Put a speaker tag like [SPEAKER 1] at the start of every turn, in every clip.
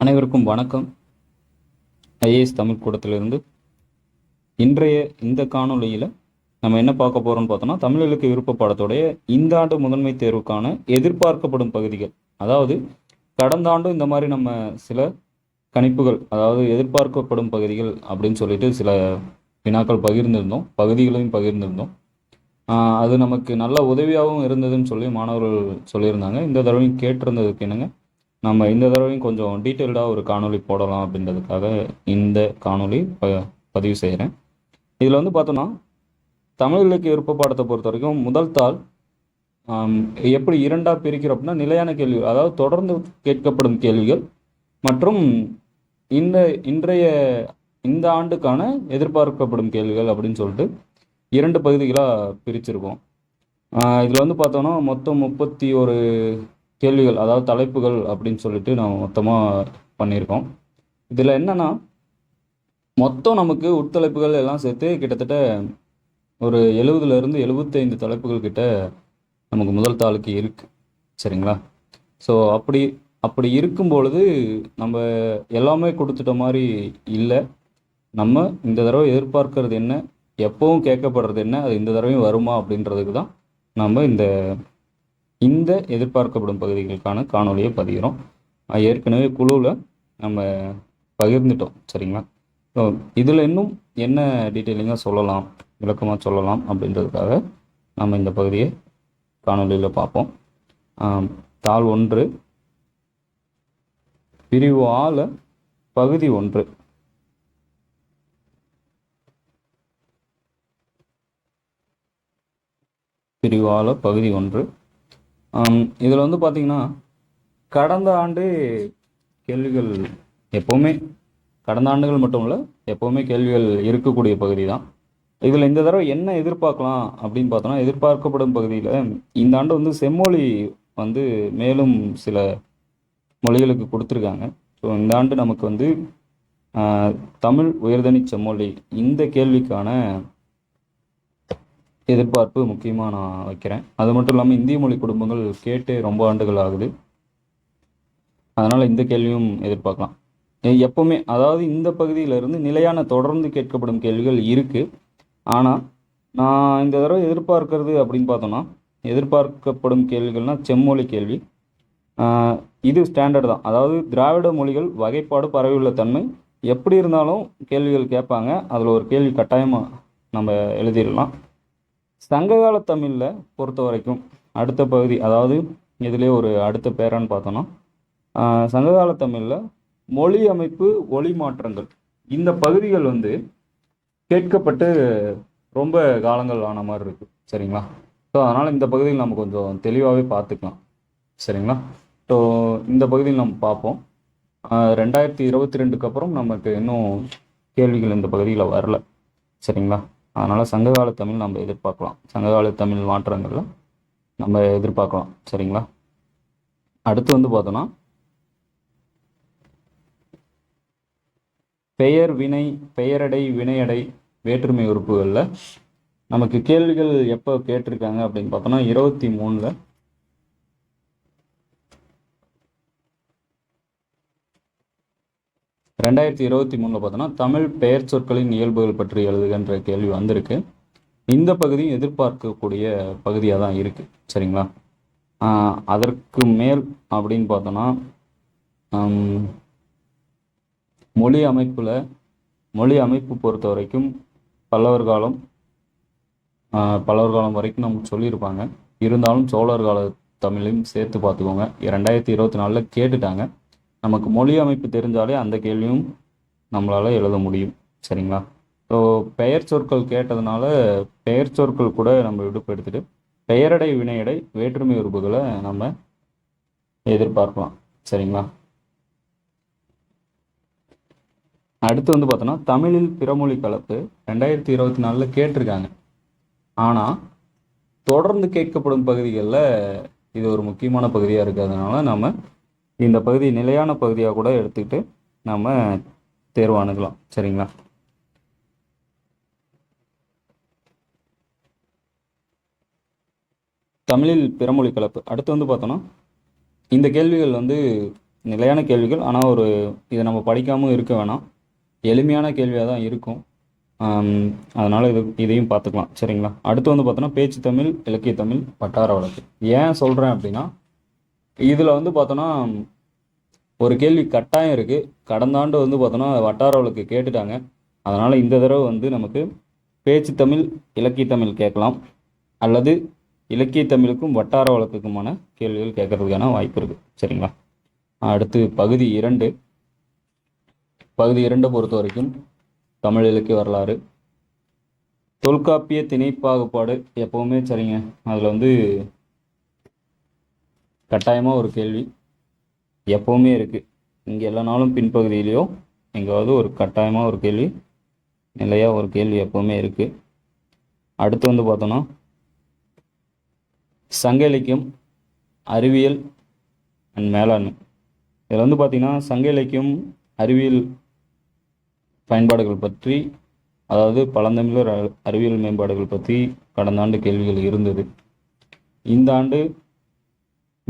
[SPEAKER 1] அனைவருக்கும் வணக்கம். ஐஏஎஸ் தமிழ் கூடத்திலிருந்து இன்றைய இந்த காணொலியில் நம்ம என்ன பார்க்க போகிறோம்னு பார்த்தோம்னா தமிழ் இலக்கிய விருப்ப பாடத்துடைய இந்த ஆண்டு முதன்மை தேர்வுக்கான எதிர்பார்க்கப்படும் பகுதிகள். அதாவது கடந்த ஆண்டும் இந்த மாதிரி நம்ம சில கணிப்புகள் அதாவது எதிர்பார்க்கப்படும் பகுதிகள் அப்படின்னு சொல்லிட்டு சில வினாக்கள் பகிர்ந்திருந்தோம் பகுதிகளையும் பகிர்ந்திருந்தோம். அது நமக்கு நல்ல உதவியாகவும் இருந்ததுன்னு சொல்லி மாணவர்கள் சொல்லியிருந்தாங்க. இந்த தடவையும் கேட்டிருந்ததுக்கு என்னங்க? நம்ம இந்த தடவையும் கொஞ்சம் டீட்டெயில்டாக ஒரு காணொலி போடலாம் அப்படின்றதுக்காக இந்த காணொளி ப பதிவு செய்கிறேன் இதில் வந்து பார்த்தோன்னா தமிழ் இலக்கிய விருப்ப பாடத்தை பொறுத்த வரைக்கும் முதல் தாள் எப்படி இரண்டாக பிரிக்கிறோம் அப்படின்னா நிலையான கேள்விகள் அதாவது தொடர்ந்து கேட்கப்படும் கேள்விகள் மற்றும் இந்த இன்றைய இந்த ஆண்டுக்கான எதிர்பார்க்கப்படும் கேள்விகள் அப்படின்னு சொல்லிட்டு இரண்டு பகுதிகளாக பிரிச்சிருக்கோம். இதில் வந்து பார்த்தோன்னா மொத்தம் முப்பத்தி ஒரு கேள்விகள் அதாவது தலைப்புகள் அப்படின்னு சொல்லிட்டு நம்ம மொத்தமாக பண்ணியிருக்கோம். இதில் என்னென்னா மொத்தம் நமக்கு உட்தலைப்புகள் எல்லாம் சேர்த்து கிட்டத்தட்ட ஒரு எழுபதுலேருந்து எழுபத்தைந்து தலைப்புகள் கிட்ட நமக்கு முதல் தாளுக்கு இருக்குது சரிங்களா? ஸோ அப்படி அப்படி இருக்கும் பொழுது நம்ம எல்லாமே கொடுத்துட்ட மாதிரி இல்லை. நம்ம இந்த தடவை எதிர்பார்க்கறது என்ன? எப்பவும் கேட்கப்படுறது என்ன? அது இந்த தடவையும் வருமா அப்படின்றதுக்கு தான் நம்ம இந்த இந்த எதிர்பார்க்கப்படும் பகுதிகளுக்கான காணொளியை பதிகிறோம். ஏற்கனவே குழுவில் நம்ம பகிர்ந்துட்டோம் சரிங்களா? ஸோ இதில் இன்னும் என்ன டீட்டெயிலிங்காக சொல்லலாம் விளக்கமாக சொல்லலாம் அப்படின்றதுக்காக நம்ம இந்த பகுதியை காணொளியில் பார்ப்போம். தாள் ஒன்று பிரிவு ஆல பகுதி ஒன்று. பிரிவால பகுதி ஒன்று. இதில் வந்து பார்த்தீங்கன்னா கடந்த ஆண்டு கேள்விகள் எப்போவுமே கடந்த ஆண்டுகள் மட்டும் இல்லை எப்போவுமே கேள்விகள் இருக்கக்கூடிய பகுதி தான். இதில் இந்த தடவை என்ன எதிர்பார்க்கலாம் அப்படின்னு பார்த்தோன்னா எதிர்பார்க்கப்படும் பகுதியில் இந்த ஆண்டு வந்து செம்மொழி வந்து மேலும் சில மொழிகளுக்கு கொடுத்துருக்காங்க. ஸோ இந்த ஆண்டு நமக்கு வந்து தமிழ் உயர்தனி செம்மொழி இந்த கேள்விக்கான எதிர்பார்ப்பு முக்கியமாக நான் வைக்கிறேன். அது மட்டும் இல்லாமல் இந்திய மொழி குடும்பங்கள் கேட்டு ரொம்ப ஆண்டுகள் ஆகுது. அதனால் இந்த கேள்வியும் எதிர்பார்க்கலாம். எ- எப்பவுமே அதாவது இந்த பகுதியிலிருந்து நிலையான தொடர்ந்து கேட்கப்படும் கேள்விகள் இருக்குது ஆனால் நான் இந்த தடவை எதிர்பார்க்கறது அப்படின்னு பார்த்தோன்னா எதிர்பார்க்கப்படும் கேள்விகள்னால் செம்மொழி கேள்வி. இது ஸ்டாண்டர்ட் தான். அதாவது திராவிட மொழிகள் வகைப்பாடு பரவியுள்ள தன்மை. எப்படி இருந்தாலும் கேள்விகள் கேட்பாங்க. அதில் ஒரு கேள்வி கட்டாயமாக நம்ம எழுதிடலாம். சங்ககால தமிழில் பொறுத்த வரைக்கும் அடுத்த பகுதி அதாவது இதிலே ஒரு அடுத்த பேரான்னு பார்த்தோன்னா சங்ககால தமிழில் மொழி அமைப்பு ஒளி மாற்றங்கள். இந்த பகுதிகள் வந்து கேட்கப்பட்டு ரொம்ப காலங்கள் ஆன மாதிரி இருக்குது சரிங்களா? ஸோ அதனால் இந்த பகுதியில் நம்ம கொஞ்சம் தெளிவாகவே பார்த்துக்கலாம். சரிங்களா? ஸோ இந்த பகுதியில் நம்ம பார்ப்போம். ரெண்டாயிரத்தி இருபத்தி ரெண்டுக்கு அப்புறம் நமக்கு இன்னும் கேள்விகள் இந்த பகுதியில் வரல. சரிங்களா? அதனால் சங்ககால தமிழ் நம்ம எதிர்பார்க்கலாம். சங்ககால தமிழ் மாற்றங்களில் நம்ம எதிர்பார்க்கலாம். சரிங்களா? அடுத்து வந்து பார்த்தோன்னா பெயர் வினை பெயரடை வினையடை வேற்றுமை உறுப்புகளில் நமக்கு கேள்விகள் எப்போ கேட்டிருக்காங்க அப்படின்னு பார்த்தோன்னா இருபத்தி மூணில் ரெண்டாயிரத்தி இருபத்தி மூணில் பார்த்தோன்னா தமிழ் பெயர் சொற்களின் இயல்புகள் பற்றி எழுதுகின்ற கேள்வி வந்திருக்கு. இந்த பகுதியும் எதிர்பார்க்கக்கூடிய பகுதியாக தான் இருக்குது சரிங்களா? அதற்கு மேல் அப்படின்னு பார்த்தோன்னா மொழி அமைப்பில் மொழி அமைப்பு பொறுத்த வரைக்கும் பல்லவர் காலம் பல்லவர் காலம் வரைக்கும் நமக்கு சொல்லியிருப்பாங்க. இருந்தாலும் சோழர் கால தமிழையும் சேர்த்து பார்த்துக்கோங்க. ரெண்டாயிரத்தி இருபத்தி நாலில் கேட்டுட்டாங்க. நமக்கு மொழி அமைப்பு தெரிஞ்சாலே அந்த கேள்வியும் நம்மளால் எழுத முடியும். சரிங்களா? ஸோ பெயர் சொற்கள் கேட்டதுனால பெயர் சொற்கள் கூட நம்ம விடுப்பு எடுத்துகிட்டு பெயரடை வினையடை வேற்றுமை உறுப்புகளை நம்ம எதிர்பார்க்கலாம். சரிங்களா? அடுத்து வந்து பார்த்தோன்னா தமிழில் பிறமொழி கலப்பு ரெண்டாயிரத்தி இருபத்தி நாலில் கேட்டிருக்காங்க. ஆனால் தொடர்ந்து கேட்கப்படும் பகுதிகளில் இது ஒரு முக்கியமான பகுதியாக இருக்கிறதுனால நம்ம இந்த பகுதி நிலையான பகுதியாக கூட எடுத்துக்கிட்டு நம்ம தேர்வு அணுகலாம். சரிங்களா? தமிழில் பிறமொழி கலப்பு. அடுத்து வந்து பார்த்தோன்னா இந்த கேள்விகள் வந்து நிலையான கேள்விகள். ஆனால் ஒரு இதை நம்ம படிக்காமல் இருக்க வேணாம். எளிமையான கேள்வியாக தான் இருக்கும். அதனால் இது இதையும் பார்த்துக்கலாம். சரிங்களா? அடுத்து வந்து பார்த்தோன்னா பேச்சு தமிழ் இலக்கிய தமிழ் வட்டார வழக்கு. ஏன் சொல்கிறேன் அப்படின்னா இதில் வந்து பார்த்தோன்னா ஒரு கேள்வி கட்டாயம் இருக்குது கடந்த ஆண்டு வந்து பார்த்தோன்னா வட்டார வழக்கு கேட்டுட்டாங்க. அதனால் இந்த தடவை வந்து நமக்கு பேச்சு தமிழ் இலக்கிய தமிழ் கேட்கலாம். அல்லது இலக்கிய தமிழுக்கும் வட்டார வழக்குக்குமான கேள்விகள் கேட்கறதுக்கான வாய்ப்பு இருக்குது சரிங்களா? அடுத்து பகுதி இரண்டு. பகுதி இரண்டை பொறுத்த வரைக்கும் தமிழ் இலக்கிய வரலாறு. தொல்காப்பிய திணை பாகுபாடு எப்போவுமே சரிங்க. அதில் வந்து கட்டாயமாக ஒரு கேள்வி எப்போவுமே இருக்குது இங்கே எல்லா நாளும் பின்பகுதியிலையோ எங்காவது ஒரு கட்டாயமாக ஒரு கேள்வி நிலையாக ஒரு கேள்வி எப்போவுமே இருக்குது அடுத்து வந்து பார்த்தோன்னா சங்க இலக்கியம் அறிவியல் அண்ட் மேலாண்மை. இதில் வந்து பார்த்திங்கன்னா சங்க இலக்கியம் அறிவியல் பயன்பாடுகள் பற்றி அதாவது பழந்தமிழர் அறிவியல் மேம்பாடுகள் பற்றி கடந்த ஆண்டு கேள்விகள் இருந்தது. இந்த ஆண்டு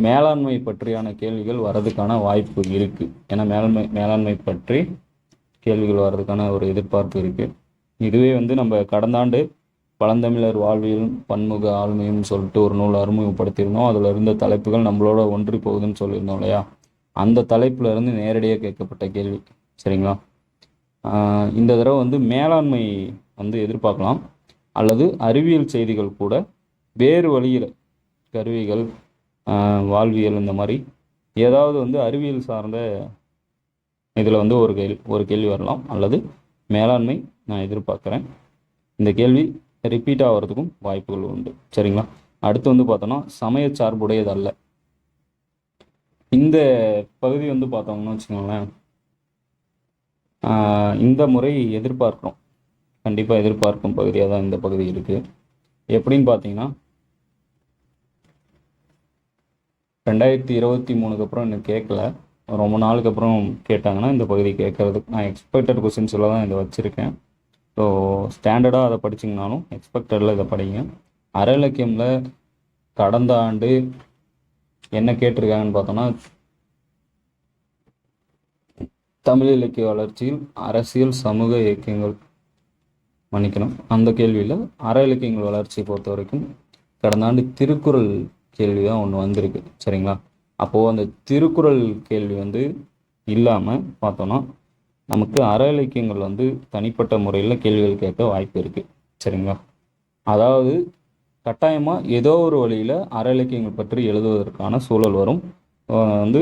[SPEAKER 1] மேலாண்மை பற்றியான கேள்விகள் வர்றதுக்கான வாய்ப்பு இருக்குது ஏன்னா மேலாண்மை மேலாண்மை பற்றி கேள்விகள் வர்றதுக்கான ஒரு எதிர்பார்ப்பு இருக்குது இதுவே வந்து நம்ம கடந்த ஆண்டு பழந்தமிழர் வாழ்வியல் பன்முக ஆளுமையும் சொல்லிட்டு ஒரு நூல் அறிமுகப்படுத்தியிருந்தோம். அதில் இருந்த தலைப்புகள் நம்மளோட ஒன்றி போகுதுன்னு சொல்லியிருந்தோம் இல்லையா? அந்த தலைப்புல இருந்து நேரடியாக கேட்கப்பட்ட கேள்வி. சரிங்களா? இந்த தடவை வந்து மேலாண்மை வந்து எதிர்பார்க்கலாம். அல்லது அறிவியல் செய்திகள் கூட வேறு வழியில் கருவிகள் வாழ்வியல் இந்த மாதிரி. ஏதாவது வந்து அறிவியல் சார்ந்த இதில் வந்து ஒரு கேள்வி ஒரு கேள்வி வரலாம். அல்லது மேலாண்மை நான் எதிர்பார்க்குறேன். இந்த கேள்வி ரிப்பீட் ஆகிறதுக்கும் வாய்ப்புகள் உண்டு. சரிங்களா? அடுத்து வந்து பார்த்தோன்னா சமய சார்புடையதல்ல. இந்த பகுதி வந்து பார்த்தோம்னா வச்சுக்கோங்களேன். இந்த முறை எதிர்பார்க்குறோம். கண்டிப்பாக எதிர்பார்க்கும் பகுதியாக தான் இந்த பகுதி இருக்குது எப்படின்னு பார்த்தீங்கன்னா ரெண்டாயிரத்தி இருபத்தி மூணுக்கு அப்புறம் இன்னும் கேட்கல. ரொம்ப நாளுக்கு அப்புறம் கேட்டாங்கன்னா இந்த பகுதி கேட்கறதுக்கு நான் எக்ஸ்பெக்டட் கொஸ்டின்ஸில் தான் இதை வச்சுருக்கேன். ஸோ ஸ்டாண்டர்டாக அதை படிச்சிங்கனாலும் எக்ஸ்பெக்டடில் இதை படிங்க. அற இலக்கியமில் கடந்த ஆண்டு என்ன கேட்டிருக்காங்கன்னு பார்த்தோன்னா தமிழ் இலக்கிய வளர்ச்சியில் அரசியல் சமூக இயக்கங்கள். மன்னிக்கணும். அந்த கேள்வியில் அற இலக்கியங்கள் வளர்ச்சியை பொறுத்த வரைக்கும் கடந்த ஆண்டு திருக்குறள் கேள்வி தான் ஒன்று வந்திருக்கு. சரிங்களா? அப்போது அந்த திருக்குறள் கேள்வி வந்து இல்லாமல் பார்த்தோன்னா நமக்கு அற இலக்கியங்கள் வந்து தனிப்பட்ட முறையில் கேள்விகள் கேட்க வாய்ப்பு இருக்குது சரிங்களா? அதாவது கட்டாயமாக ஏதோ ஒரு வழியில் அற இலக்கியங்கள் பற்றி எழுதுவதற்கான சூழல் வரும். வந்து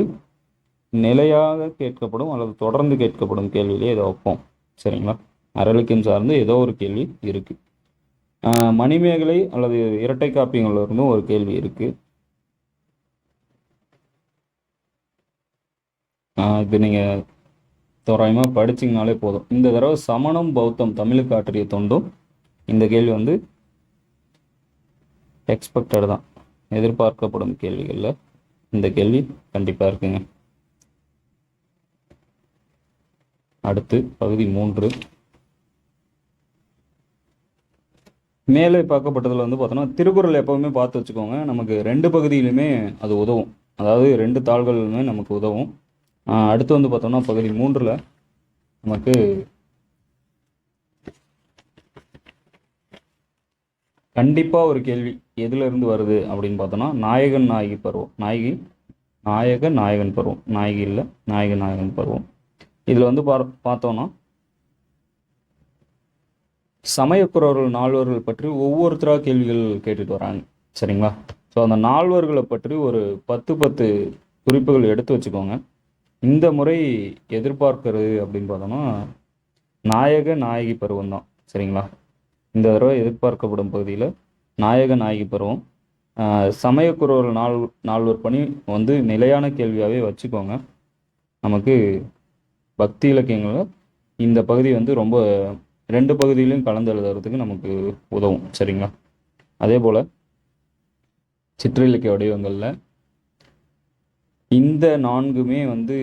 [SPEAKER 1] நிலையாக கேட்கப்படும் அல்லது தொடர்ந்து கேட்கப்படும் கேள்வியிலே இதை வைப்போம். சரிங்களா? அற சார்ந்து ஏதோ ஒரு கேள்வி இருக்குது மணிமேகலை அல்லது இரட்டை காப்பியங்கள்ல இருந்தும் ஒரு கேள்வி இருக்குது இது நீங்கள் தோராயமாக படிச்சிங்கனாலே போதும். இந்த தடவை சமணம் பௌத்தம் தமிழுக்கு ஆற்றிய தொண்டும் இந்த கேள்வி வந்து எக்ஸ்பெக்டட் தான். எதிர்பார்க்கப்படும் கேள்விகளில் இந்த கேள்வி கண்டிப்பாக இருக்குங்க. அடுத்து பகுதி மூன்று. மேலே பார்க்கப்பட்டதில் வந்து பார்த்தோன்னா திருக்குறள் எப்போவுமே பார்த்து வச்சுக்கோங்க நமக்கு ரெண்டு பகுதியிலுமே அது உதவும். அதாவது ரெண்டு தாள்களுமே நமக்கு உதவும். அடுத்து வந்து பார்த்தோம்னா பகுதி மூன்றில் நமக்கு கண்டிப்பாக ஒரு கேள்வி எதுலேருந்து வருது அப்படின்னு பார்த்தோன்னா நாயகன் நாயகி பருவம். நாயகி நாயக நாயகன் பருவம். நாயகி இல்லை நாயக நாயகன் பருவம். இதில் வந்து பார் பார்த்தோன்னா சமயக்குறவர்கள் நால்வர்கள் பற்றி ஒவ்வொருத்தராக கேள்விகள் கேட்டுட்டு வராங்க. சரிங்களா? ஸோ அந்த நால்வர்களை பற்றி ஒரு பத்து பத்து குறிப்புகள் எடுத்து வச்சுக்கோங்க. இந்த முறை எதிர்பார்க்கிறது அப்படின்னு பார்த்தோம்னா நாயக நாயகி பருவம் தான் சரிங்களா? இந்த தடவை எதிர்பார்க்கப்படும் பகுதியில் நாயக நாயகி பருவம். சமயக்குறவர்கள் நால் நால்வர் பணி வந்து நிலையான கேள்வியாகவே வச்சுக்கோங்க. நமக்கு பக்தி இலக்கியங்களில் இந்த பகுதி வந்து ரொம்ப ரெண்டு பகுதியிலையும் கலந்து எழுதுறதுக்கு நமக்கு உதவும் சரிங்களா? அதே போல் சிற்றிலக்கிய வடிவங்களில் இந்த நான்குமே வந்து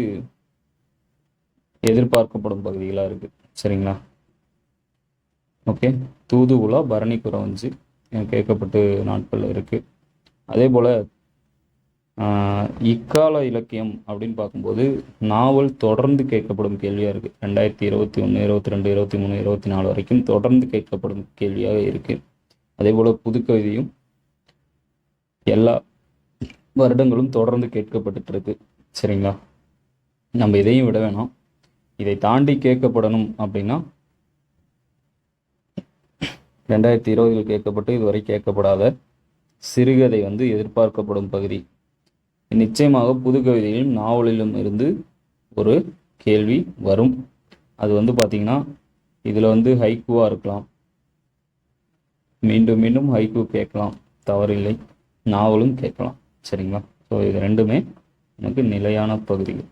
[SPEAKER 1] எதிர்பார்க்கப்படும் பகுதிகளாக இருக்குது சரிங்களா? ஓகே. தூது உலா பரணி குறவஞ்சி கேட்கப்பட்டு நாட்கள் இருக்குது அதே போல் இக்கால இலக்கியம் அப்படின்னு பார்க்கும்போது நாவல் தொடர்ந்து கேட்கப்படும் கேள்வியாக இருக்குது ரெண்டாயிரத்தி இருபத்தி ஒன்று இருபத்தி ரெண்டு இருபத்தி மூணு இருபத்தி நாலு வரைக்கும் தொடர்ந்து கேட்கப்படும் கேள்வியாக இருக்குது அதே போல் புதுக்கவிதையும் எல்லா வருடங்களும் தொடர்ந்து கேட்கப்பட்டுட்டு இருக்கு சரிங்களா? நம்ம இதையும் விட வேணாம். இதை தாண்டி கேட்கப்படணும் அப்படின்னா ரெண்டாயிரத்தி இருபதில் கேட்கப்பட்டு இதுவரை கேட்கப்படாத சிறுகதை வந்து எதிர்பார்க்கப்படும் பகுதி. நிச்சயமாக புதுக்கவிதையிலும் நாவலிலும் இருந்து ஒரு கேள்வி வரும். அது வந்து பார்த்திங்கன்னா இதில் வந்து ஹைக்குவாக இருக்கலாம். மீண்டும் மீண்டும் ஹைக்கு கேட்கலாம். தவறில்லை. நாவலும் கேட்கலாம். சரிங்களா? ஸோ இது ரெண்டுமே நமக்கு நிலையான பகுதிகள்.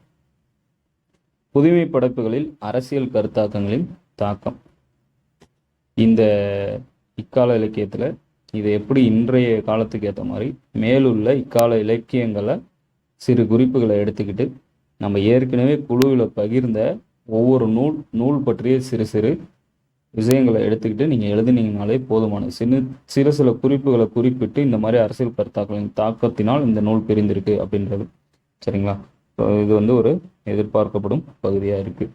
[SPEAKER 1] புதுமை படைப்புகளில் அரசியல் கருத்தாக்கங்களின் தாக்கம். இந்த இக்கால இலக்கியத்தில் இது எப்படி இன்றைய காலத்துக்கு ஏற்ற மாதிரி மேலுள்ள இக்கால இலக்கியங்களை சிறு குறிப்புகளை எடுத்துக்கிட்டு நம்ம ஏற்கனவே குழுவில் பகிர்ந்த ஒவ்வொரு நூல் நூல் பற்றிய சிறு சிறு விஷயங்களை எடுத்துக்கிட்டு நீங்கள் எழுதினீங்கனாலே போதுமான சின்ன சிறு சில குறிப்புகளை குறிப்பிட்டு இந்த மாதிரி அரசியல் கருத்தாக்களின் தாக்கத்தினால் இந்த நூல் பிரிந்திருக்கு அப்படின்றது. சரிங்களா? இது வந்து ஒரு எதிர்பார்க்கப்படும் பகுதியாக இருக்குது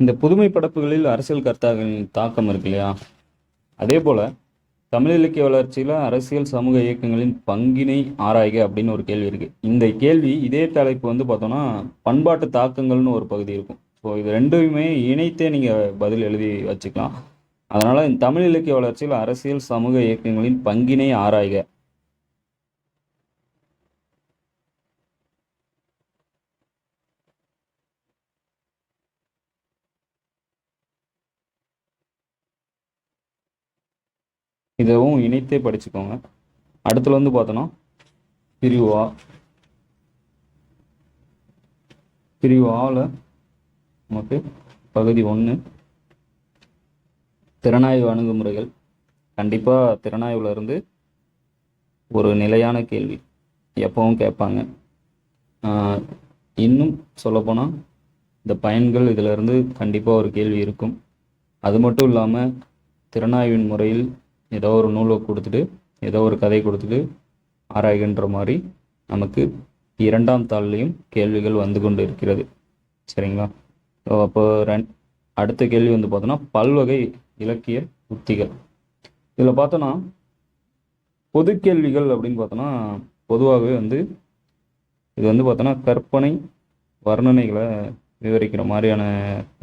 [SPEAKER 1] இந்த புதுமை படைப்புகளில் அரசியல் கருத்தாக்களின் தாக்கம் இருக்கு இல்லையா? அதே போல் தமிழ் இலக்கிய வளர்ச்சியில் அரசியல் சமூக இயக்கங்களின் பங்கினை ஆராய்க அப்படின்னு ஒரு கேள்வி இருக்குது இந்த கேள்வி இதே தலைப்பு வந்து பார்த்தோன்னா பண்பாட்டு தாக்கங்கள்னு ஒரு பகுதி இருக்கும். ஸோ இது ரெண்டுமே இணைத்தே நீங்கள் பதில் எழுதி வச்சுக்கலாம். அதனால் இந்த தமிழ் இலக்கிய வளர்ச்சியில் அரசியல் சமூக இயக்கங்களின் பங்கினை ஆராய்க. இதுவும் இணைத்தே படிச்சுக்கோங்க. அடுத்துல வந்து பார்த்தோன்னா பிரிவா ஆ. பிரிவு ஆவில் நமக்கு பகுதி ஒன்று திறனாய்வு அணுகுமுறைகள். கண்டிப்பாக திறனாய்வில் இருந்து ஒரு நிலையான கேள்வி எப்பவும் கேட்பாங்க. இன்னும் சொல்லப்போனால் இந்த பயன்கள் இதிலிருந்து கண்டிப்பாக ஒரு கேள்வி இருக்கும். அது மட்டும் இல்லாமல் திறனாய்வின் முறையில் ஏதோ ஒரு நூலை கொடுத்துட்டு ஏதோ ஒரு கதை கொடுத்துட்டு ஆராய்கின்ற மாதிரி நமக்கு இரண்டாம் தாள்லையும் கேள்விகள் வந்து கொண்டு இருக்கிறது. சரிங்களா? ஸோ அப்போ ரெண் அடுத்த கேள்வி வந்து பார்த்தோன்னா பல்வகை இலக்கிய உத்திகள். இதில் பார்த்தோன்னா பொது கேள்விகள் அப்படின்னு பார்த்தோன்னா பொதுவாகவே வந்து இது வந்து பார்த்தோன்னா கற்பனை வர்ணனைகளை விவரிக்கிற மாதிரியான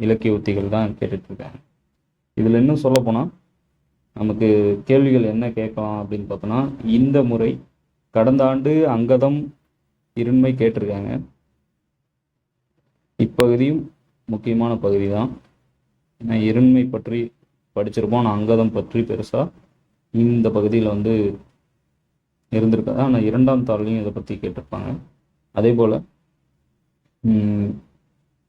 [SPEAKER 1] இலக்கிய உத்திகள் தான் கேட்டுட்ருக்காங்க. இதில் இன்னும் சொல்லப்போனால் நமக்கு கேள்விகள் என்ன கேட்கலாம் அப்படின்னு பார்த்தோன்னா இந்த முறை கடந்த ஆண்டு அங்கதம் இருண்மை கேட்டிருக்காங்க. இப்பகுதியும் முக்கியமான பகுதி தான் ஏன்னா இருண்மை பற்றி படிச்சிருப்போம். ஆனால் அங்கதம் பற்றி பெருசாக இந்த பகுதியில் வந்து இருந்திருக்காது. ஆனால் இரண்டாம் தாள்லையும் இதை பற்றி கேட்டிருப்பாங்க. அதே போல்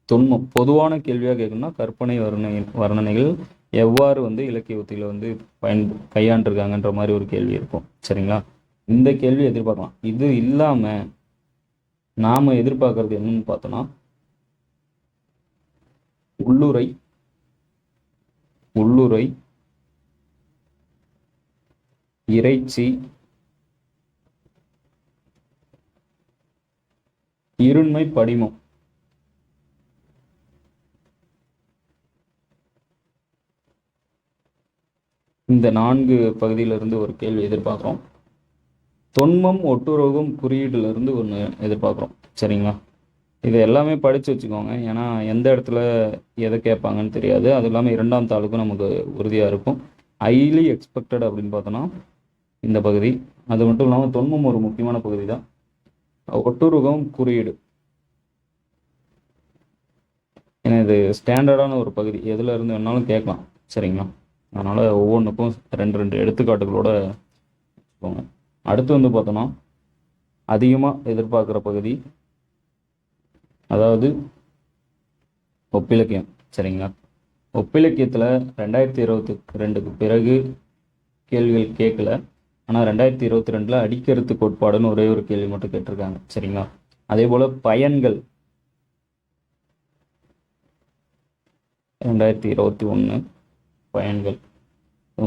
[SPEAKER 1] தொன்மம் பொதுவான கேள்வியாக கேட்கணும்னா கற்பனை வர்ணனை வர்ணனைகள் எவ்வாறு வந்து இலக்கிய உத்தியில் வந்து பயன் கையாண்டிருக்காங்கன்ற மாதிரி ஒரு கேள்வி இருக்கும். சரிங்களா? இந்த கேள்வி எதிர்பார்க்கலாம். இது இல்லாமல் நாம் எதிர்பார்க்கறது என்னன்னு பார்த்தோன்னா உள்ளுரை உள்ளுரை இறைச்சி இருண்மை படிமம். இந்த நான்கு பகுதியிலிருந்து ஒரு கேள்வி எதிர்பார்க்குறோம். தொன்மம் ஒட்டுறவும் குறியீடுலேருந்து ஒன்று எதிர்பார்க்குறோம். சரிங்களா? இது எல்லாமே படித்து வச்சுக்கோங்க. ஏன்னா எந்த இடத்துல எதை கேட்பாங்கன்னு தெரியாது. அது இல்லாமல் இரண்டாம் தாளுக்கும் நமக்கு உறுதியாக இருக்கும். ஹைலி எக்ஸ்பெக்டட் அப்படின்னு பார்த்தோன்னா இந்த பகுதி. அது மட்டும் இல்லாமல் தொன்மம் ஒரு முக்கியமான பகுதி தான் ஒட்டுருகம் குறியீடு. ஏன்னா இது ஸ்டாண்டர்டான ஒரு பகுதி. எதில் இருந்து வேணாலும் கேட்கலாம். சரிங்களா? அதனால் ஒவ்வொன்றுக்கும் ரெண்டு ரெண்டு எடுத்துக்காட்டுகளோட வச்சுக்கோங்க. அடுத்து வந்து பார்த்தோன்னா அதிகமாக எதிர்பார்க்குற பகுதி அதாவது ஒப்பிலக்கியம் சரிங்களா? ஒப்பிலக்கியத்தில் ரெண்டாயிரத்தி இருபத்தி ரெண்டுக்கு பிறகு கேள்விகள் கேட்கல. ஆனால் ரெண்டாயிரத்தி இருபத்தி ரெண்டில் அடிக்கருத்து கோட்பாடுன்னு ஒரே ஒரு கேள்வி மட்டும் கேட்டிருக்காங்க சரிங்களா? அதே போல் பயன்கள். ரெண்டாயிரத்தி இருபத்தி ஒன்று பயன்கள். ஓ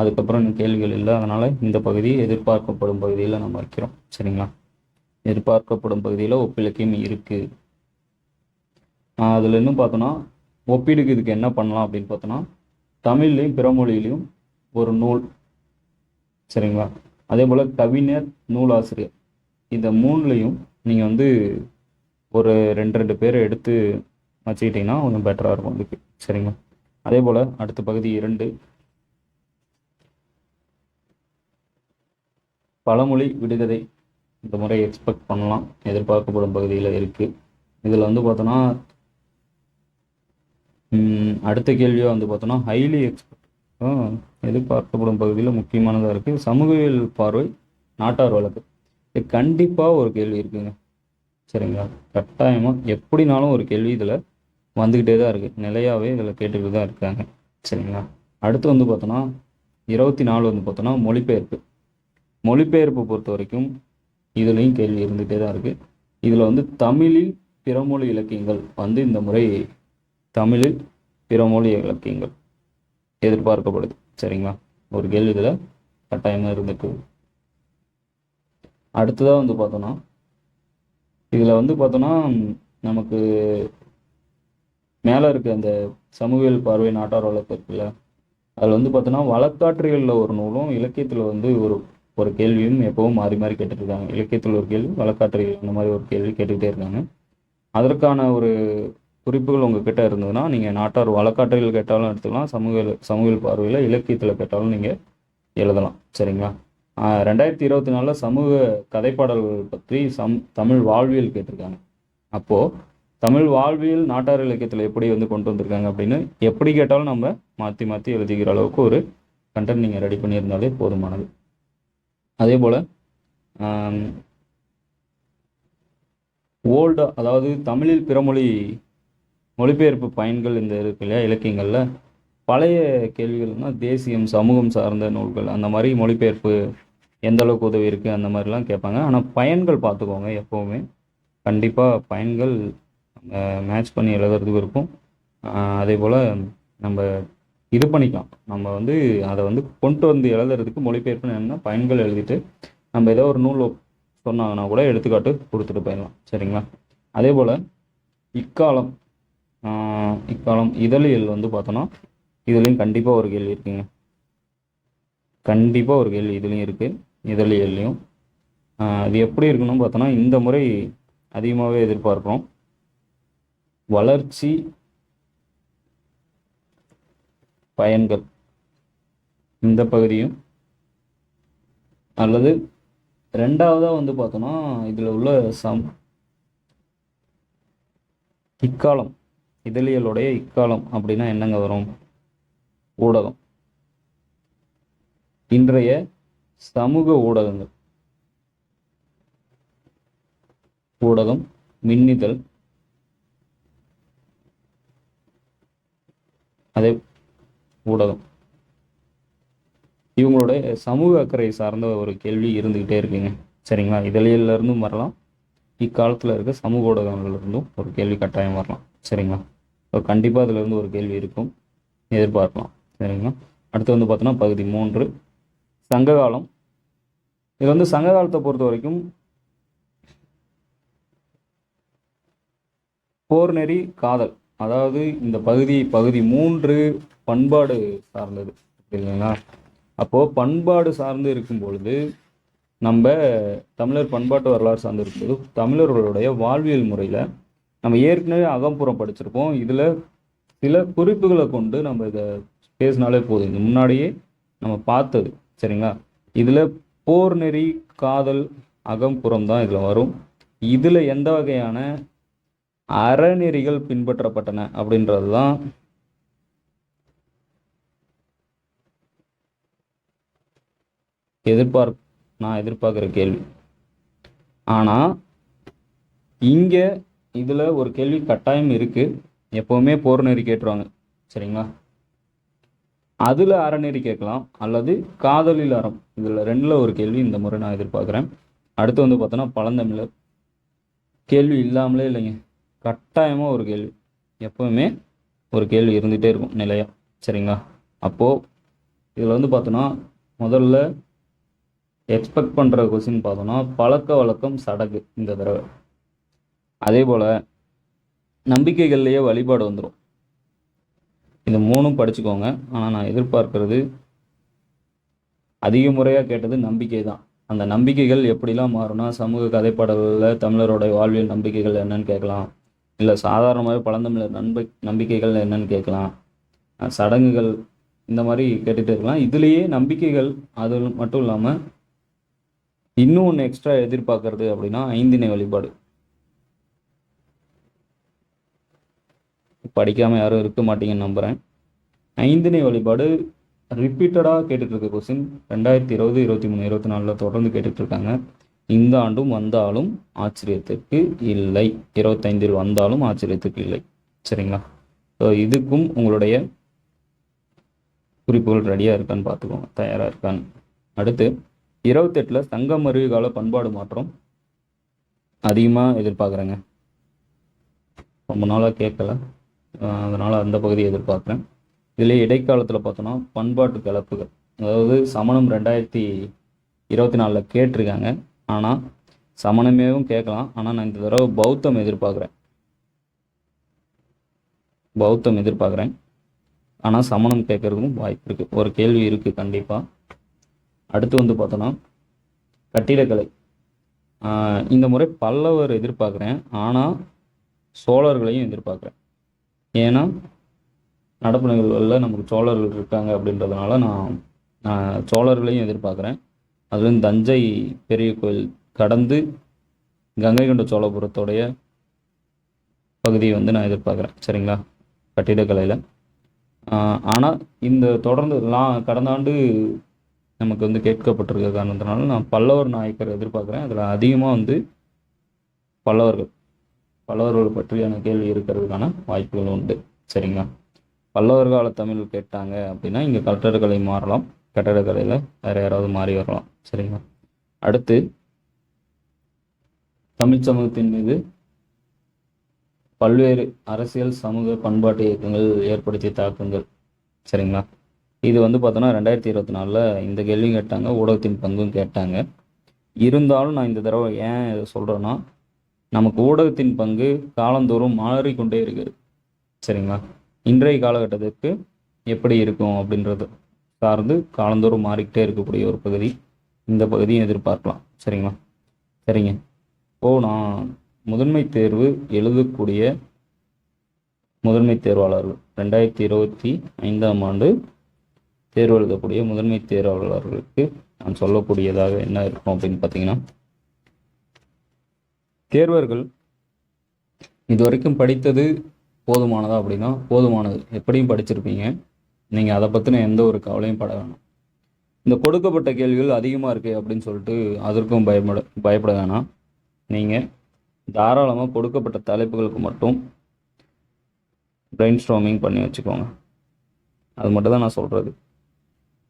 [SPEAKER 1] அதுக்கப்புறம் கேள்விகள் இல்லை. அதனால் இந்த பகுதி எதிர்பார்க்கப்படும் பகுதியில் நம்ம வைக்கிறோம் சரிங்களா? எதிர்பார்க்கப்படும் பகுதியில் ஒப்பிலக்கியம் இருக்குது அதில் இன்னும் பார்த்தோன்னா ஒப்பீடுக்கு இதுக்கு என்ன பண்ணலாம் அப்படின்னு பார்த்தோன்னா தமிழ்லையும் பிற மொழியிலையும் ஒரு நூல் சரிங்களா? அதே போல் கவிஞர் நூலாசிரியர். இந்த மூணுலையும் நீங்கள் வந்து ஒரு ரெண்டு ரெண்டு பேரை எடுத்து வச்சுக்கிட்டிங்கன்னா கொஞ்சம் பெட்டராக இருக்கும் அதுக்கு சரிங்களா? அதே போல் அடுத்த பகுதி இரண்டு. பழமொழி விடுகதை. இந்த முறை எக்ஸ்பெக்ட் பண்ணலாம். எதிர்பார்க்கப்படும் பகுதியில் இருக்குது இதில் வந்து பார்த்தோன்னா அடுத்த கேள்வியாக வந்து பார்த்தோன்னா ஹைலி எக்ஸ்பெக்ட் எதிர்பார்க்கப்படும் பகுதியில் முக்கியமானதாக இருக்குது சமூகவியல் பார்வை நாட்டார் வழக்கு. இது கண்டிப்பாக ஒரு கேள்வி இருக்குங்க. சரிங்களா? கட்டாயமாக எப்படினாலும் ஒரு கேள்வி இதில் வந்துக்கிட்டே தான் இருக்குது நிலையாகவே இதில் கேட்டுக்கிட்டு தான் இருக்காங்க. சரிங்களா? அடுத்து வந்து பார்த்தோன்னா இருபத்தி நாலு வந்து பார்த்தோன்னா மொழிபெயர்ப்பு. மொழிபெயர்ப்பு பொறுத்த வரைக்கும் இதுலேயும் கேள்வி இருந்துகிட்டே தான் இருக்குது இதில் வந்து தமிழில் பிறமொழி இலக்கியங்கள் வந்து இந்த முறை தமிழில் பிறமொழி இலக்கியங்கள் எதிர்பார்க்கப்படுது. சரிங்களா? ஒரு கேள்வி இதில் கட்டாயமாக இருந்துட்டு அடுத்ததாக வந்து பார்த்தோன்னா இதில் வந்து பார்த்தோன்னா நமக்கு மேலே இருக்க அந்த சமூகவியல் பார்வை நாட்டார் வழக்கு இருக்குல்ல அதில் வந்து பார்த்தோன்னா வழக்காற்றுகளில் ஒரு நூலும் இலக்கியத்தில் வந்து ஒரு ஒரு கேள்வியும் எப்பவும் மாறி மாறி கேட்டுட்டு இருக்காங்க இலக்கியத்தில் ஒரு கேள்வி வழக்காற்றுகள் இந்த மாதிரி ஒரு கேள்வி கேட்டுக்கிட்டே இருக்காங்க. அதற்கான ஒரு குறிப்புகள் உங்ககிட்ட இருந்ததுன்னா நீங்கள் நாட்டார் வழக்காற்றில் கேட்டாலும் எடுத்துக்கலாம் சமூக சமூக பார்வையில் இலக்கியத்தில் கேட்டாலும் நீங்கள் எழுதலாம். சரிங்களா? ரெண்டாயிரத்தி இருபத்தி நாலில் சமூக கதைப்பாடல்கள் பற்றி சம் தமிழ் வாழ்வியல் கேட்டிருக்காங்க. அப்போது தமிழ் வாழ்வியல் நாட்டார் இலக்கியத்தில் எப்படி வந்து கொண்டு வந்திருக்காங்க அப்படின்னு எப்படி கேட்டாலும் நம்ம மாற்றி மாற்றி எழுதிக்கிற அளவுக்கு ஒரு கண்டென்ட் நீங்கள் ரெடி பண்ணியிருந்தாலே போதுமானது. அதே போல் ஓல்டு அதாவது தமிழில் பிறமொழி மொழிபெயர்ப்பு பயன்கள் இந்த இருக்கு இல்லையா இலக்கியங்களில் பழைய கேள்விகள்னா தேசியம் சமூகம் சார்ந்த நூல்கள் அந்த மாதிரி மொழிபெயர்ப்பு எந்த அளவுக்கு உதவி இருக்குது அந்த மாதிரிலாம் கேட்பாங்க. ஆனால் பயன்கள் பார்த்துக்கோங்க எப்போவுமே. கண்டிப்பாக பயன்கள் மேட்ச் பண்ணி எழுதுறதுக்கு இருக்கும். அதே போல் நம்ம இது பண்ணிக்கலாம். நம்ம வந்து அதை வந்து கொண்டு வந்து எழுதுறதுக்கு மொழிபெயர்ப்புன்னு என்னென்னா பயன்கள் எழுதிட்டு நம்ம ஏதோ ஒரு நூல் சொன்னாங்கன்னா கூட எடுத்துக்காட்டு கொடுத்துட்டு போயிடலாம். சரிங்களா? அதே போல் இக்காலம் இக்காலம் இதழியல் வந்து பார்த்தோன்னா இதுலேயும் கண்டிப்பாக ஒரு கேள்வி இருக்குங்க. கண்டிப்பாக ஒரு கேள்வி இதுலேயும் இருக்குது இதழியல்லையும். அது எப்படி இருக்கணும்னு பார்த்தோன்னா இந்த முறை அதிகமாகவே எதிர்பார்க்குறோம். வளர்ச்சி பயன்கள். இந்த பகுதியும். அல்லது ரெண்டாவதாக வந்து பார்த்தோன்னா இதில் உள்ள சம் இக்காலம். இதழியலுடைய இக்காலம் அப்படின்னா என்னங்க வரும்? ஊடகம். இன்றைய சமூக ஊடகங்கள். ஊடகம் மின்னிதழ். அதே ஊடகம். இவங்களுடைய சமூக அக்கறை சார்ந்த ஒரு கேள்வி இருந்துக்கிட்டே இருக்குங்க. சரிங்களா? இதழியல இருந்தும் வரலாம். இக்காலத்தில் இருக்க சமூக ஊடகங்கள்ல இருந்தும் ஒரு கேள்வி கட்டாயம் வரலாம். சரிங்களா? ஸோ கண்டிப்பாக அதுலேருந்து ஒரு கேள்வி இருக்கும். எதிர்பார்க்கலாம். சரிங்களா? அடுத்து வந்து பார்த்தோன்னா பகுதி மூன்று. சங்ககாலம். இது வந்து சங்க காலத்தை பொறுத்த வரைக்கும் போர் நெறி காதல். அதாவது இந்த பகுதி பகுதி மூன்று பண்பாடு சார்ந்தது. இல்லைங்களா அப்போது பண்பாடு சார்ந்து இருக்கும் பொழுது நம்ம தமிழர் பண்பாட்டு வரலாறு சார்ந்து இருக்கும்போது தமிழர்களுடைய வாழ்வியல் முறையில் நம்ம ஏற்கனவே அகம்புறம் படிச்சிருப்போம். இதில் சில குறிப்புகளை கொண்டு நம்ம இதை பேசினாலே போதும். இது முன்னாடியே நம்ம பார்த்தது. சரிங்களா? இதில் போர் நெறி காதல் அகம்புறம் தான் இதில் வரும். இதில் எந்த வகையான அறநெறிகள் பின்பற்றப்பட்டன அப்படின்றது தான் எதிர்பார்ப் நான் எதிர்பார்க்குற கேள்வி. ஆனால் இங்கே இதில் ஒரு கேள்வி கட்டாயம் இருக்குது எப்போவுமே போர் நெறி கேட்டுருவாங்க. சரிங்களா? அதில் அறநெறி கேட்கலாம். அல்லது காதலில் அறம். இதில் ரெண்டில் ஒரு கேள்வி. இந்த முறை நான் எதிர்பார்க்குறேன். அடுத்து வந்து பார்த்தோன்னா பழந்தமிழர். கேள்வி இல்லாமலே இல்லைங்க. கட்டாயமாக ஒரு கேள்வி. எப்போவுமே ஒரு கேள்வி இருந்துகிட்டே இருக்கும் நிலையா. சரிங்களா? அப்போது இதில் வந்து பார்த்தோன்னா முதல்ல எக்ஸ்பெக்ட் பண்ணுற கொஸ்டின் பார்த்தோன்னா பழக்க வழக்கம் சடங்கு இந்த தடவை. அதே போல் நம்பிக்கைகள்லேயே வழிபாடு வந்துடும் இது மூணும் படிச்சுக்கோங்க. ஆனால் நான் எதிர்பார்க்கறது அதிக முறையாக கேட்டது நம்பிக்கை தான் அந்த நம்பிக்கைகள் எப்படிலாம் மாறும்னா சமூக கதைப்பாடல்களில் தமிழரோட வாழ்வியல் நம்பிக்கைகள் என்னன்னு கேட்கலாம். இல்லை சாதாரணமாகவே பழந்தமிழர் நம்பி நம்பிக்கைகள் என்னன்னு கேட்கலாம். சடங்குகள் இந்த மாதிரி கேட்டுகிட்டே இருக்கலாம். இதுலேயே நம்பிக்கைகள் அது மட்டும் இல்லாமல் இன்னும் ஒன்று எக்ஸ்ட்ரா எதிர்பார்க்கறது அப்படின்னா ஐந்தினை வழிபாடு. படிக்காமல் யாரும் இருக்க மாட்டீங்கன்னு நம்புகிறேன் ஐந்திணை வழிபாடு ரிப்பீட்டடாக கேட்டுட்டு இருக்க கொஸ்டின் ரெண்டாயிரத்தி இருபது இருபத்தி மூணு இருபத்தி நாலில் தொடர்ந்து கேட்டுட்டு இருக்காங்க இந்த ஆண்டும் வந்தாலும் ஆச்சரியத்துக்கு இல்லை. இருபத்தைந்தில் வந்தாலும் ஆச்சரியத்துக்கு இல்லை. சரிங்களா? ஸோ இதுக்கும் உங்களுடைய குறிப்புகள் ரெடியாக இருக்கான்னு பார்த்துக்கோங்க. தயாராக இருக்கான்னு. அடுத்து இருபத்தெட்டில் சங்கம் அருவிகால கால பண்பாடு மாற்றம் அதிகமாக எதிர்பார்க்குறேங்க. ரொம்ப நாளாக கேட்கல. அதனால் அந்த பகுதியை எதிர்பார்க்குறேன். இதிலே இடைக்காலத்தில் பார்த்தோன்னா பண்பாட்டு கலப்புகள். அதாவது சமணம் ரெண்டாயிரத்தி இருபத்தி நாலில் கேட்டிருக்காங்க. ஆனால் சமணமேவும் கேட்கலாம். ஆனால் நான் இந்த தடவை பௌத்தம் எதிர்பார்க்குறேன். பௌத்தம் எதிர்பார்க்குறேன். ஆனால் சமணம் கேட்கறதுக்கும் வாய்ப்பு இருக்குது ஒரு கேள்வி இருக்குது கண்டிப்பாக அடுத்து வந்து பார்த்தோன்னா கட்டிடக்கலை. இந்த முறை பல்லவர் எதிர்பார்க்குறேன். ஆனால் சோழர்களையும் எதிர்பார்க்குறேன். ஏன்னா நடப்பு நிகழ்வுகளில் நமக்கு சோழர்கள் இருக்காங்க அப்படின்றதுனால நான் நான் சோழர்களையும் எதிர்பார்க்குறேன். அதுலேயும் தஞ்சை பெரிய கோயில் கடந்து கங்கை கொண்ட சோழபுரத்தோடைய பகுதியை வந்து நான் எதிர்பார்க்குறேன். சரிங்களா? கட்டிடக்கலையில். ஆனால் இந்த தொடர்ந்து லா கடந்த ஆண்டு நமக்கு வந்து கேட்கப்பட்டிருக்க காரணத்தினால நான் பல்லவர் நாயக்கர் எதிர்பார்க்குறேன். அதில் அதிகமாக வந்து பல்லவர்கள் பல்லவர்கள் பற்றியான கேள்வி இருக்கிறதுக்கான வாய்ப்புகள் உண்டு. சரிங்களா? பல்லவர் கால தமிழ் கேட்டாங்க அப்படின்னா இங்கே கட்டடக்கலை மாறலாம். கட்டடக்கலையில் வேறு யாராவது மாறி வரலாம். சரிங்களா? அடுத்து தமிழ் சமூகத்தின் மீது பல்வேறு அரசியல் சமூக பண்பாட்டு இயக்கங்கள் ஏற்படுத்திய தாக்கங்கள். சரிங்களா? இது வந்து பார்த்தோன்னா ரெண்டாயிரத்தி இருபத்தி நாலில் இந்த கேள்வியும் கேட்டாங்க ஊடகத்தின் பங்கும் கேட்டாங்க. இருந்தாலும் நான் இந்த தடவை ஏன் இதை சொல்கிறேன்னா நமக்கு ஊடகத்தின் பங்கு காலந்தோறும் மாறிக்கொண்டே இருக்குது. சரிங்களா? இன்றைய காலகட்டத்திற்கு எப்படி இருக்கும் அப்படின்றது சார்ந்து காலந்தோறும் மாறிக்கிட்டே இருக்கக்கூடிய ஒரு பகுதி. இந்த பகுதியும் எதிர்பார்க்கலாம். சரிங்களா? சரிங்க. இப்போது நான் முதன்மை தேர்வு எழுதக்கூடிய முதன்மை தேர்வாளர்கள். ரெண்டாயிரத்தி இருபத்தி ஐந்தாம் ஆண்டு தேர்வு எழுதக்கூடிய முதன்மை தேர்வாளர்களுக்கு நான் சொல்லக்கூடியதாக என்ன இருக்கும் அப்படின்னு பார்த்தீங்கன்னா தேர்வர்கள் இதுவரைக்கும் படித்தது போதுமானதா அப்படின்னா போதுமானது. எப்படியும் படிச்சிருப்பீங்க. நீங்கள் அதை பற்றின எந்த ஒரு கவலையும் பட வேணாம். இந்த கொடுக்கப்பட்ட கேள்விகள் அதிகமாக இருக்குது அப்படின்னு சொல்லிட்டு அதற்கும் பயப்பட பயப்பட வேணாம். நீங்கள் தாராளமாக கொடுக்கப்பட்ட தலைப்புகளுக்கு மட்டும் பிரெயின் ஸ்ட்ராமிங் பண்ணி வச்சுக்கோங்க. அது மட்டும் தான் நான் சொல்கிறது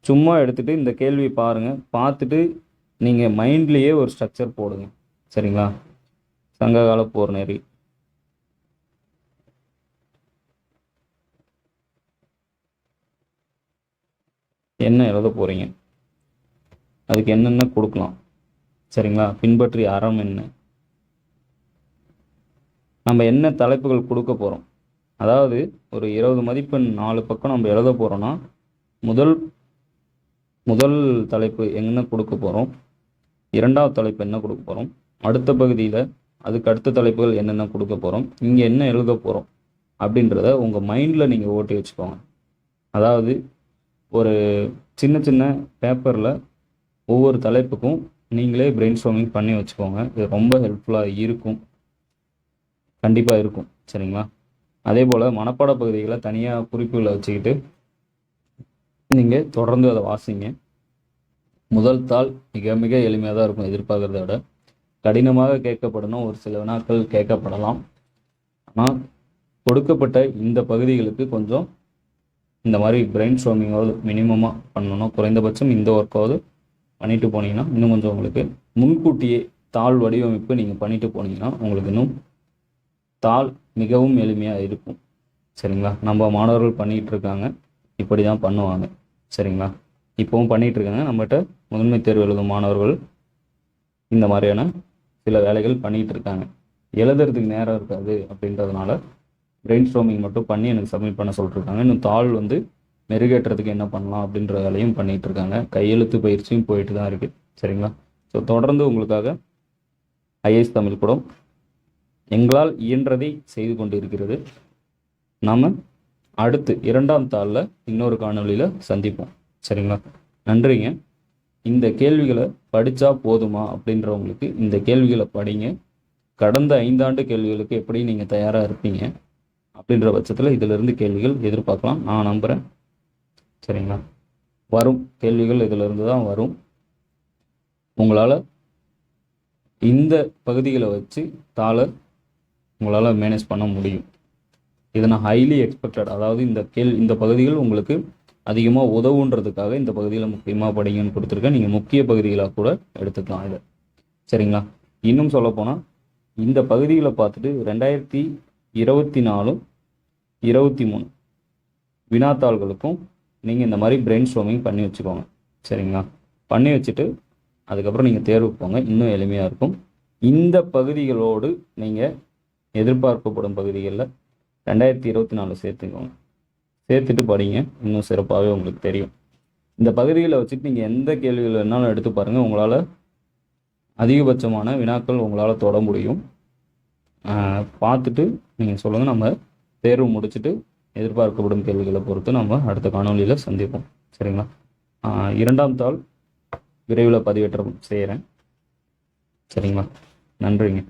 [SPEAKER 1] சும்மா எடுத்துகிட்டு இந்த கேள்வி பாருங்கள் பார்த்துட்டு நீங்கள் மைண்ட்லேயே ஒரு ஸ்ட்ரக்சர் போடுங்க. சரிங்களா? சங்ககால போர் நெறி என்ன எழுத போகிறீங்க அதுக்கு என்னென்ன கொடுக்கலாம்? சரிங்களா? பின்பற்றிய அறம் என்ன? நம்ம என்ன தலைப்புகள் கொடுக்க போகிறோம் அதாவது ஒரு இருபது மதிப்பெண் நாலு பக்கம் நம்ம எழுத போகிறோன்னா முதல் முதல் தலைப்பு என்ன கொடுக்க போகிறோம் இரண்டாவது தலைப்பு என்ன கொடுக்க போகிறோம் அடுத்த பகுதியில் அதுக்கு அடுத்த தலைப்புகள் என்னென்ன கொடுக்க போகிறோம் இங்கே என்ன எழுத போகிறோம் அப்படின்றத உங்கள் மைண்டில் நீங்கள் ஓட்டி வச்சுக்கோங்க. அதாவது ஒரு சின்ன சின்ன பேப்பரில் ஒவ்வொரு தலைப்புக்கும் நீங்களே பிரெயின் ஸ்டார்மிங் பண்ணி வச்சுக்கோங்க. இது ரொம்ப ஹெல்ப்ஃபுல்லாக இருக்கும். கண்டிப்பாக இருக்கும். சரிங்களா? அதே போல் மனப்பாட பகுதிகளை தனியாக குறிப்புகளை வச்சுக்கிட்டு நீங்கள் தொடர்ந்து அதை வாசிங்க. முதல் தாள் மிக மிக எளிமையாக தான் இருக்கும் எதிர்பார்க்குறத விட. கடினமாக கேட்கப்படணும். ஒரு சில வினாக்கள் கேட்கப்படலாம். ஆனால் கொடுக்கப்பட்ட இந்த பகுதிகளுக்கு கொஞ்சம் இந்த மாதிரி பிரெயின் ஸ்ட்ராமிங்காவது மினிமமாக பண்ணணும். குறைந்தபட்சம் இந்த ஒர்க்காவது பண்ணிட்டு போனீங்கன்னா இன்னும் கொஞ்சம் உங்களுக்கு முன்கூட்டியே தாள் வடிவமைப்பு நீங்கள் பண்ணிட்டு போனீங்கன்னா உங்களுக்கு இன்னும் தாள் மிகவும் எளிமையாக இருக்கும். சரிங்களா? நம்ம மாணவர்கள் பண்ணிகிட்டு இருக்காங்க. இப்படி தான் பண்ணுவாங்க. சரிங்களா? இப்போவும் பண்ணிகிட்டு இருக்காங்க. நம்மகிட்ட முதன்மை தேர்வு எழுதும் மாணவர்கள் இந்த மாதிரியான சில வேலைகள் பண்ணிகிட்டு இருக்காங்க எழுதுறதுக்கு நேரம் இருக்காது அப்படின்றதுனால பிரெயின் ஸ்ட்ரோமிங் மட்டும் பண்ணி எனக்கு சப்மிட் பண்ண சொல்லிருக்காங்க இன்னும் தாள் வந்து மெருகேற்றுறதுக்கு என்ன பண்ணலாம் அப்படின்ற வேலையும் பண்ணிகிட்டு இருக்காங்க கையெழுத்து பயிற்சியும் போயிட்டு தான் இருக்குது சரிங்களா? ஸோ தொடர்ந்து உங்களுக்காக ஐஏஎஸ் தமிழ் கூடம் எங்களால் இயன்றதை செய்து கொண்டு இருக்கிறது நாம் அடுத்து இரண்டாம் தாளில் இன்னொரு காணொலியில் சந்திப்போம். சரிங்களா? நன்றிங்க. இந்த கேள்விகளை படித்தா போதுமா அப்படின்றவங்களுக்கு இந்த கேள்விகளை படிங்க. கடந்த ஐந்தாண்டு கேள்விகளுக்கு எப்படி நீங்கள் தயாராக இருப்பீங்க அப்படின்ற பட்சத்தில் இதிலிருந்து கேள்விகள் எதிர்பார்க்கலாம். நான் நம்புகிறேன் சரிங்களா? வரும். கேள்விகள் இதிலிருந்து தான் வரும். உங்களால் இந்த பகுதிகளை வச்சு தாளர் உங்களால் மேனேஜ் பண்ண முடியும். இதை நான் ஹைலி எக்ஸ்பெக்டட் அதாவது இந்த கேள் இந்த பகுதிகள் உங்களுக்கு அதிகமாக உதவுன்றதுக்காக இந்த பகுதியில் முக்கியமாக படிங்கன்னு கொடுத்துருக்கேன். நீங்கள் முக்கிய பகுதிகளாக கூட எடுத்துக்கலாம் இதை. சரிங்களா? இன்னும் சொல்லப்போனால் இந்த பகுதிகளை பார்த்துட்டு ரெண்டாயிரத்தி இருபத்தி நாலும் இருபத்தி மூணு வினாத்தாள்களுக்கும் நீங்கள் இந்த மாதிரி பிரெயின் ஸ்ட்ரோமிங் பண்ணி வச்சுக்கோங்க. சரிங்களா? பண்ணி வச்சுட்டு அதுக்கப்புறம் நீங்கள் தேர்வுக்கு போங்க. இன்னும் எளிமையாக இருக்கும். இந்த பகுதிகளோடு நீங்கள் எதிர்பார்க்கப்படும் பகுதிகளில் ரெண்டாயிரத்தி இருபத்தி நாலு சேர்த்துக்கோங்க. சேர்த்துட்டு படிங்க. இன்னும் சிறப்பாகவே உங்களுக்கு தெரியும். இந்த பகுதிகளை வச்சுட்டு நீங்கள் எந்த கேள்விகள் வேணாலும் எடுத்து பாருங்கள் உங்களால் அதிகபட்சமான வினாக்கள் உங்களால் தொட முடியும். பார்த்துட்டு நீங்கள் சொல்லுங்கள் நம்ம தேர்வு முடிச்சுட்டு எதிர்பார்க்கப்படும் கேள்விகளை பொறுத்து நம்ம அடுத்த காணொளியில் சந்திப்போம். சரிங்களா? இரண்டாம் தாள் விரைவில் பதிவேற்றம் செய்கிறேன் சரிங்களா? நன்றிங்க.